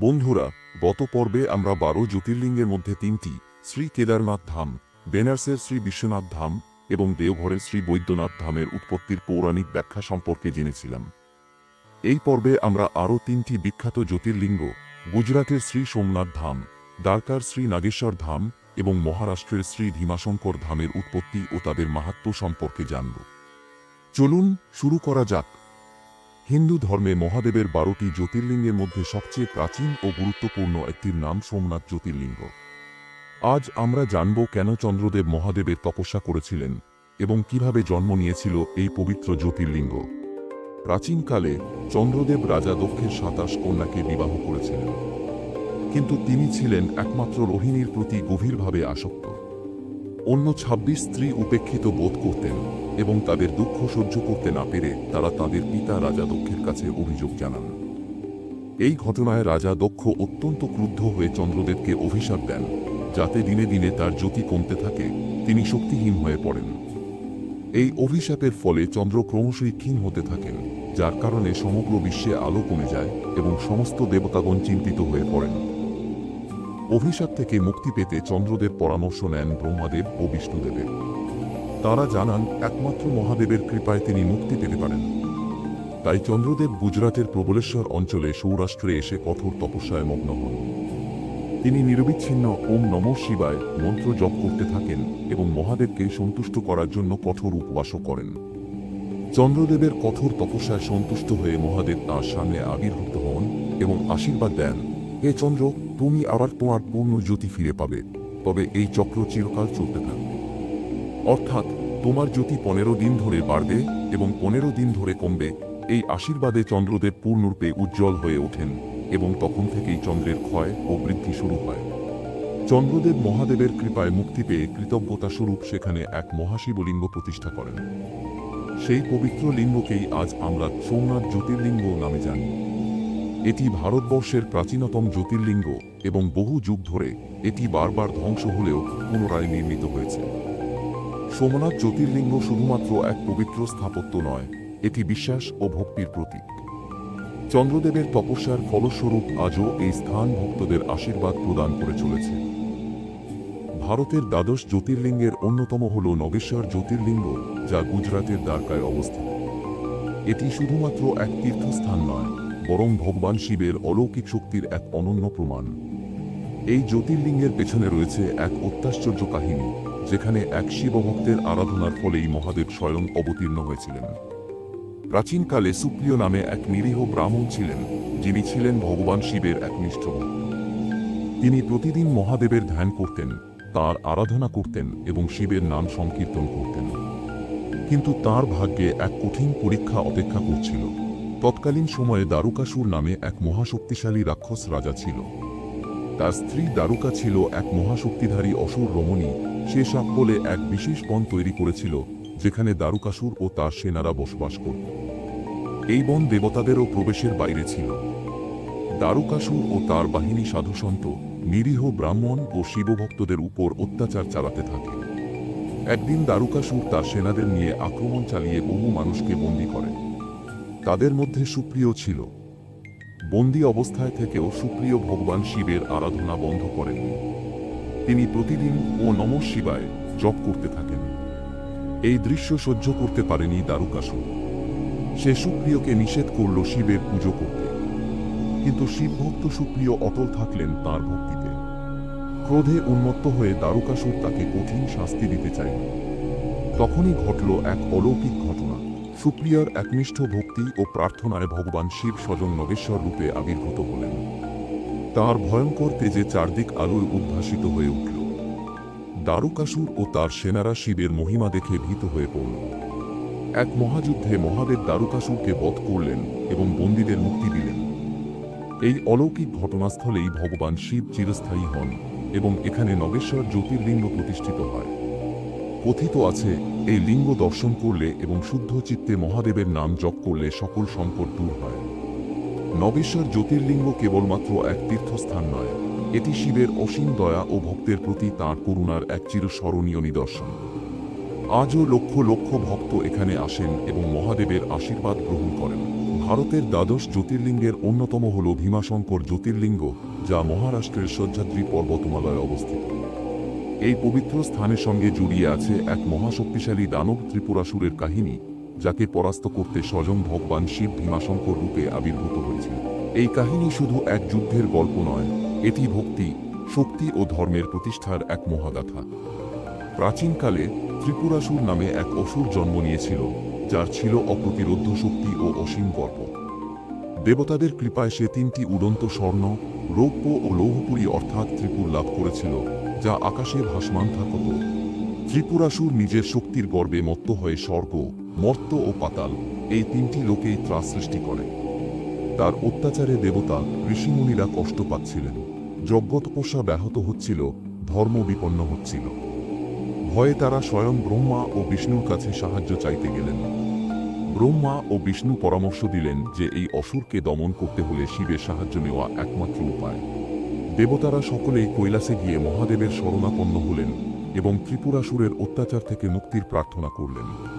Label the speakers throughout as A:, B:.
A: বন্ধুরা, গত পর্বে আমরা বারো জ্যোতির্লিঙ্গের মধ্যে তিনটি, শ্রী কেদারনাথ ধাম, বেনারসের শ্রী বিশ্বনাথ ধাম এবং দেওঘরের শ্রী বৈদ্যনাথ ধামের উৎপত্তির পৌরাণিক ব্যাখ্যা সম্পর্কে জেনেছিলাম। এই পর্বে আমরা আরও তিনটি বিখ্যাত জ্যোতির্লিঙ্গ, গুজরাটের শ্রী সোমনাথ ধাম, দ্বারকার শ্রী নাগেশ্বর ধাম এবং মহারাষ্ট্রের শ্রী ধীমাশঙ্কর ধামের উৎপত্তি ও তাদের মাহাত্ম্য সম্পর্কে জানব। চলুন শুরু করা যাক। হিন্দু ধর্মে মহাদেবের বারোটি জ্যোতির্লিঙ্গের মধ্যে সবচেয়ে প্রাচীন ও গুরুত্বপূর্ণ একটির নাম সোমনাথ জ্যোতির্লিঙ্গ। আজ আমরা জানব কেন চন্দ্রদেব মহাদেবের তপস্যা করেছিলেন এবং কীভাবে জন্ম নিয়েছিল এই পবিত্র জ্যোতির্লিঙ্গ। প্রাচীনকালে চন্দ্রদেব রাজা দক্ষের সাতাশ কন্যাকে বিবাহ করেছিলেন। কিন্তু তিনি ছিলেন একমাত্র রোহিণীর প্রতি গভীরভাবে আসক্ত। অন্য ২৬ স্ত্রী উপেক্ষিত বোধ করতেন এবং তাদের দুঃখ সহ্য করতে না পেরে তারা তাদের পিতা রাজা দক্ষের কাছে অভিযোগ জানান। এই ঘটনায় রাজা দক্ষ অত্যন্ত ক্রুদ্ধ হয়ে চন্দ্রদেবকে অভিশাপ দেন, যাতে দিনে দিনে তার জ্যোতি কমতে থাকে, তিনি শক্তিহীন হয়ে পড়েন। এই অভিশাপের ফলে চন্দ্র ক্রমশই ক্ষীণ হতে থাকেন, যার কারণে সমগ্র বিশ্বে আলো কমে যায় এবং সমস্ত দেবতাগণ চিন্তিত হয়ে পড়েন। অভিশাপ থেকে মুক্তি পেতে চন্দ্রদেব পরামর্শ নেন ব্রহ্মাদেব ও বিষ্ণুদেবের। তারা জানান, একমাত্র মহাদেবের কৃপায় তিনি মুক্তি পেতে পারেন। তাই চন্দ্রদেব গুজরাটের প্রবলেশ্বর অঞ্চলে সৌরাষ্ট্রে এসে কঠোর তপস্যায় মগ্ন হন। তিনি নিরবিচ্ছিন্ন ওম নম শিবায় মন্ত্র জপ করতে থাকেন এবং মহাদেবকে সন্তুষ্ট করার জন্য কঠোর উপবাসও করেন। চন্দ্রদেবের কঠোর তপস্যায় সন্তুষ্ট হয়ে মহাদেব তাঁর সামনে আবির্ভূত হন এবং আশীর্বাদ দেন, হে চন্দ্র, তুমি আবার তোমার পূর্ণ জ্যোতি ফিরে পাবে, তবে এই চক্র চিরকাল চলতে থাকবে অর্থাৎ তোমার জ্যোতি পনেরো দিন ধরে বাড়বে এবং পনেরো দিন ধরে কমবে। এই আশীর্বাদে চন্দ্রদেব পূর্ণরূপে উজ্জ্বল হয়ে ওঠেন এবং তখন থেকেই চন্দ্রের ক্ষয় ও বৃদ্ধি শুরু হয়। চন্দ্রদেব মহাদেবের কৃপায় মুক্তি পেয়ে কৃতজ্ঞতা স্বরূপ সেখানে এক মহাশিবলিঙ্গ প্রতিষ্ঠা করেন। সেই পবিত্র লিঙ্গকেই আজ আমরা সোমনাথ জ্যোতির্লিঙ্গ নামে জানি। এটি ভারতবর্ষের প্রাচীনতম জ্যোতির্লিঙ্গ এবং বহু যুগ ধরে এটি বারবার ধ্বংস হলেও পুনরায় নির্মিত হয়েছে। সোমনাথ জ্যোতির্লিঙ্গ শুধুমাত্র এক পবিত্র স্থাপত্য নয়, এটি বিশ্বাস ও ভক্তির প্রতীক। চন্দ্রদেবের তপস্যার ফলস্বরূপ আজও এই স্থান ভক্তদের আশীর্বাদ প্রদান করে চলেছে। ভারতের দ্বাদশ জ্যোতির্লিঙ্গের অন্যতম হল নগেশ্বর জ্যোতির্লিঙ্গ, যা গুজরাটের দ্বারকায় অবস্থিত। এটি শুধুমাত্র এক তীর্থস্থান নয়, বরং ভগবান শিবের অলৌকিক শক্তির এক অনন্য প্রমাণ। এই জ্যোতির্লিঙ্গের পেছনে রয়েছে এক অত্যাশ্চর্য কাহিনী যেখানে এক শিবভক্তের আরাধনার ফলেই মহাদেব স্বয়ং অবতীর্ণ হয়েছিলেন। প্রাচীনকালে সুপ্রিয় নামে এক নিরীহ ব্রাহ্মণ ছিলেন, যিনি ছিলেন ভগবান শিবের একনিষ্ঠ ভক্ত। তিনি প্রতিদিন মহাদেবের ধ্যান করতেন, তার আরাধনা করতেন এবং শিবের নাম সংকীর্তন করতেন। কিন্তু তার ভাগ্যে এক কঠিন পরীক্ষা অপেক্ষা করছিল। তৎকালীন সময়ে দারুকাসুর নামে এক মহাশক্তিশালী রাক্ষস রাজা ছিল। তার স্ত্রী দারুকা ছিল এক মহাশক্তিধারী অসুর রমণী সে বলে এক বিশেষ বন তৈরি করেছিল, যেখানে দারুকাসুর ও তার সেনারা বসবাস করত। এই বন দেবতাদেরও প্রবেশের বাইরে ছিল। দারুকাসুর ও তার বাহিনী সাধুসন্ত নিরীহ ব্রাহ্মণ ও শিবভক্তদের উপর অত্যাচার চালাতে থাকে। একদিন দারুকাসুর তার সেনাদের নিয়ে আক্রমণ চালিয়ে বহু মানুষকে বন্দী করে। তাদের মধ্যে সুপ্রিয় ছিল। বন্দি অবস্থায় থেকেও সুপ্রিয় ভগবান শিবের আরাধনা বন্ধ করেন তিনি প্রতিদিন ও নম শিবায় জপ করতে থাকেন। এই দৃশ্য সহ্য করতে পারেনি দারুকাসুর সে সুপ্রিয়কে নিষেধ করল শিবের পুজো করতে। কিন্তু শিবভক্ত সুপ্রিয় অটল থাকলেন তার ভক্তিতে। ক্রোধে উন্মত্ত হয়ে দারুকাসুর তাকে কঠিন শাস্তি দিতে চাইল। তখনই ঘটল এক অলৌকিক ঘটনা। সুপ্রিয়ার একনিষ্ঠ ভক্তি ও প্রার্থনায় ভগবান শিব স্বজন নগেশ্বর রূপে আবির্ভূত হলেন। তার ভয়ঙ্কর তেজে চারদিক আলোয় উদ্ভাসিত হয়ে উঠল। দারুকাসুর ও তার সেনারা শিবের মহিমা দেখে ভীত হয়ে পড়ল। এক মহাযুদ্ধে মহাদেব দারুকাসুরকে বধ করলেন এবং বন্দীদের মুক্তি দিলেন। এই অলৌকিক ঘটনাস্থলেই ভগবান শিব চিরস্থায়ী হন এবং এখানে নগেশ্বর জ্যোতির্লিঙ্গ প্রতিষ্ঠিত হয়। কথিত আছে, এই লিঙ্গ দর্শন করলে এবং শুদ্ধ চিত্তে মহাদেবের নাম জপ করলে সকল সংকট দূর হয়। নগেশ্বর জ্যোতির্লিঙ্গ কেবলমাত্র এক তীর্থস্থান নয়, এটি শিবের অসীম দয়া ও ভক্তের প্রতি তাঁর করুণার এক চিরস্মরণীয় নিদর্শন। আজও লক্ষ লক্ষ ভক্ত এখানে আসেন এবং মহাদেবের আশীর্বাদ গ্রহণ করেন। ভারতের দ্বাদশ জ্যোতির্লিঙ্গের অন্যতম হল ভীমাশঙ্কর জ্যোতির্লিঙ্গ, যা মহারাষ্ট্রের সহ্যাদ্রি পর্বতমালায় অবস্থিত। এই পবিত্র স্থানের সঙ্গে জড়িয়ে আছে এক মহাশক্তিশালী দানব ত্রিপুরাসুরের কাহিনী। যাকে পরাস্ত করতে স্বয়ং ভগবান শিব ভীমাশঙ্কর রূপে আবির্ভূত হয়েছিল এই কাহিনী শুধু এক যুদ্ধের গল্প নয়, এটি ভক্তি, শক্তি ও ধর্মের প্রতিষ্ঠার এক মহাগাথা। প্রাচীনকালে ত্রিপুরাসুর নামে এক অসুর জন্ম নিয়েছিল, যার ছিল অপ্রতিরোধ্য শক্তি ও অসীম গর্ব। দেবতাদের কৃপায় সে তিনটি উড়ন্ত স্বর্ণ, রৌপ্য ও লৌহপুরী অর্থাৎ ত্রিপুর লাভ করেছিল, যা আকাশে ভাসমান থাকত। ত্রিপুরাসুর নিজের শক্তির গর্বে মত্ত হয়ে স্বর্গ মর্ত ও পাতাল এই তিনটি লোকেই ত্রাস সৃষ্টি করে। তার অত্যাচারে দেবতা ঋষিমুনিরা কষ্ট পাচ্ছিলেন। যজ্ঞ তপস্যা ব্যাহত হচ্ছিল, ধর্ম বিপন্ন হচ্ছিল। ভয়ে তারা স্বয়ং ব্রহ্মা ও বিষ্ণুর কাছে সাহায্য চাইতে গেলেন। ব্রহ্মা ও বিষ্ণু পরামর্শ দিলেন যে এই অসুরকে দমন করতে হলে শিবের সাহায্য নেওয়া একমাত্র উপায়। দেবতারা সকলেই কৈলাসে গিয়ে মহাদেবের শরণাপন্ন হলেন এবং ত্রিপুরাসুরের অত্যাচার থেকে মুক্তির প্রার্থনা করলেন।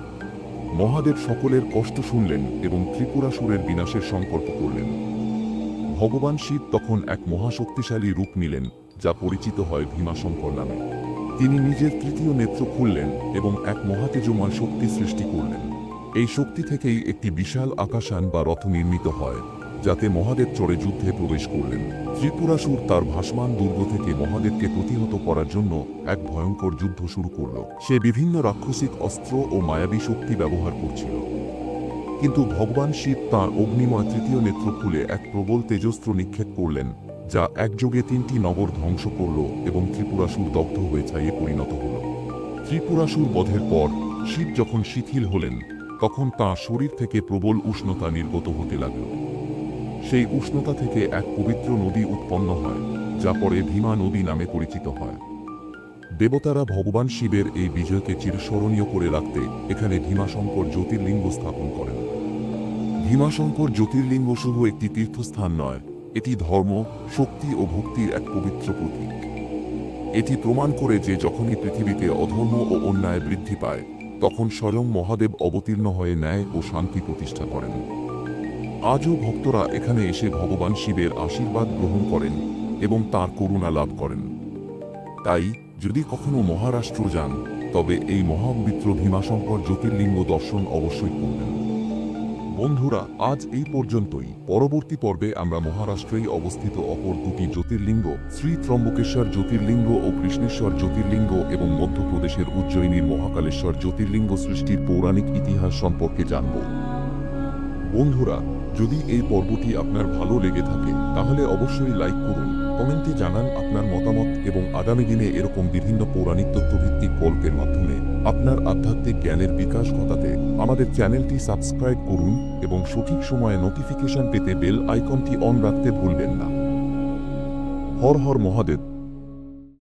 A: মহাদেব সকলের কষ্ট শুনলেন এবং ত্রিপুরাসুরের বিনাশের সংকল্প করলেন। ভগবান শিব তখন এক মহাশক্তিশালী রূপ নিলেন, যা পরিচিত হয় ভীমাশঙ্কর নামে। তিনি নিজের তৃতীয় নেত্র খুললেন এবং এক মহাতেজময় শক্তি সৃষ্টি করলেন। এই শক্তি থেকেই একটি বিশাল আকাশান বা রথ নির্মিত হয়। যাতে মহাদেব চড়ে যুদ্ধে প্রবেশ করলেন। ত্রিপুরাসুর তার ভাসমান দুর্গ থেকে মহাদেবকে প্রতিহত করার জন্য এক ভয়ঙ্কর যুদ্ধ শুরু করল। সে বিভিন্ন রাক্ষসিক অস্ত্র ও মায়াবী শক্তি ব্যবহার করছিল। কিন্তু ভগবান শিব তাঁর অগ্নিময় তৃতীয় নেত্র খুলে এক প্রবল তেজস্ত্র নিক্ষেপ করলেন, যা একযোগে তিনটি নগর ধ্বংস করল এবং ত্রিপুরাসুর দগ্ধ হয়ে ছাইয়ে পরিণত হল। ত্রিপুরাসুর বধের পর শিব যখন শিথিল হলেন, তখন তাঁর শরীর থেকে প্রবল উষ্ণতা নির্গত হতে লাগল। সেই উষ্ণতা থেকে এক পবিত্র নদী উৎপন্ন হয়, যা পরে ভীমা নদী নামে পরিচিত হয়। দেবতারা ভগবান শিবের এই বিজয়কে চিরস্মরণীয় করে রাখতে এখানে ভীমাশঙ্কর জ্যোতির্লিঙ্গ স্থাপন করেন। ভীমাশঙ্কর জ্যোতির্লিঙ্গ শুধু একটি তীর্থস্থান নয়, এটি ধর্ম, শক্তি ও ভক্তির এক পবিত্র প্রতীক। এটি প্রমাণ করে যে যখনই পৃথিবীতে অধর্ম ও অন্যায় বৃদ্ধি পায়, তখন স্বয়ং মহাদেব অবতীর্ণ হয়ে ন্যায় ও শান্তি প্রতিষ্ঠা করেন। আজও ভক্তরা এখানে এসে ভগবান শিবের আশীর্বাদ গ্রহণ করেন এবং তার করুণা লাভ করেন। তাই যদি কখনো মহারাষ্ট্র যান, তবে এই মহাপবিত্র ভীমাশঙ্কর জ্যোতির্লিঙ্গ দর্শন অবশ্যই করবেন। বন্ধুরা, আজ এই পর্যন্তই। পরবর্তী পর্বে আমরা মহারাষ্ট্রেই অবস্থিত অপর দুটি জ্যোতির্লিঙ্গ, শ্রী ত্রম্বকেশ্বর জ্যোতির্লিঙ্গ ও কৃষ্ণেশ্বর জ্যোতির্লিঙ্গ এবং মধ্যপ্রদেশের উজ্জয়িনীর মহাকালেশ্বর জ্যোতির্লিঙ্গ সৃষ্টির পৌরাণিক ইতিহাস সম্পর্কে জানব। বন্ধুরা, যদি এই পর্বটি আপনার ভালো লেগে থাকে, তাহলে অবশ্যই লাইক করুন, কমেন্টে জানান আপনার মতামত এবং আগামী দিনে এরকম বিভিন্ন পৌরাণিক তথ্যভিত্তিক গল্পের মাধ্যমে আপনার আধ্যাত্মিক জ্ঞানের বিকাশ ঘটাতে আমাদের চ্যানেলটি সাবস্ক্রাইব করুন এবং সঠিক সময়ে নোটিফিকেশন পেতে বেল আইকনটি অন রাখতে ভুলবেন না। হর হর মহাদেব